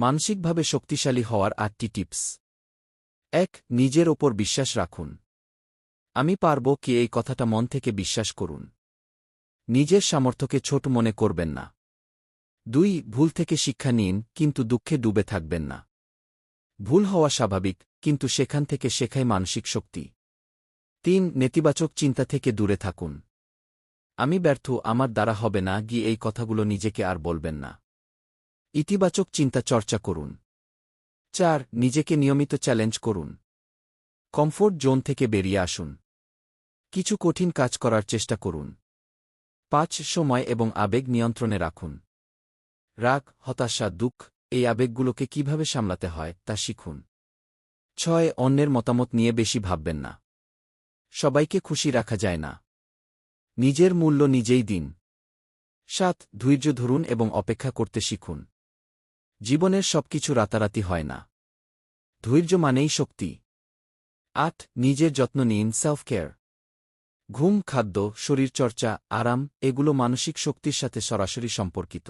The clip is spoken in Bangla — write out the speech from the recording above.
মানসিকভাবে শক্তিশালী হওয়ার আটটি টিপস। এক, নিজের ওপর বিশ্বাস রাখুন। আমি পারব কি এই কথাটা মন থেকে বিশ্বাস করুন। নিজের সামর্থ্যকে ছোট মনে করবেন না। দুই, ভুল থেকে শিক্ষা নিন, কিন্তু দুঃখে ডুবে থাকবেন না। ভুল হওয়া স্বাভাবিক, কিন্তু সেখান থেকে শেখাই মানসিক শক্তি। তিন, নেতিবাচক চিন্তা থেকে দূরে থাকুন। আমি ব্যর্থ, আমার দ্বারা হবে না, গিয়ে এই কথাগুলো নিজেকে আর বলবেন না। ইতিবাচক চিন্তা চর্চা করুন। চার, নিজেকে নিয়মিত চ্যালেঞ্জ করুন। কমফোর্ট জোন থেকে বেরিয়ে আসুন। কিছু কঠিন কাজ করার চেষ্টা করুন। পাঁচ, সময় এবং আবেগ নিয়ন্ত্রণে রাখুন। রাগ, হতাশা, দুঃখ, এই আবেগগুলোকে কীভাবে সামলাতে হয় তা শিখুন। ছয়, অন্যের মতামত নিয়ে বেশি ভাববেন না। সবাইকে খুশি রাখা যায় না। নিজের মূল্য নিজেই দিন। সাত, ধৈর্য ধরুন এবং অপেক্ষা করতে শিখুন। জীবনের সবকিছু রাতারাতি হয় না। ধৈর্য মানেই শক্তি। আট, নিজের যত্ন নিন সেলফ কেয়ার ঘুম, খাদ্য, শরীরচর্চা, আরাম, এগুলো মানসিক শক্তির সাথে সরাসরি সম্পর্কিত।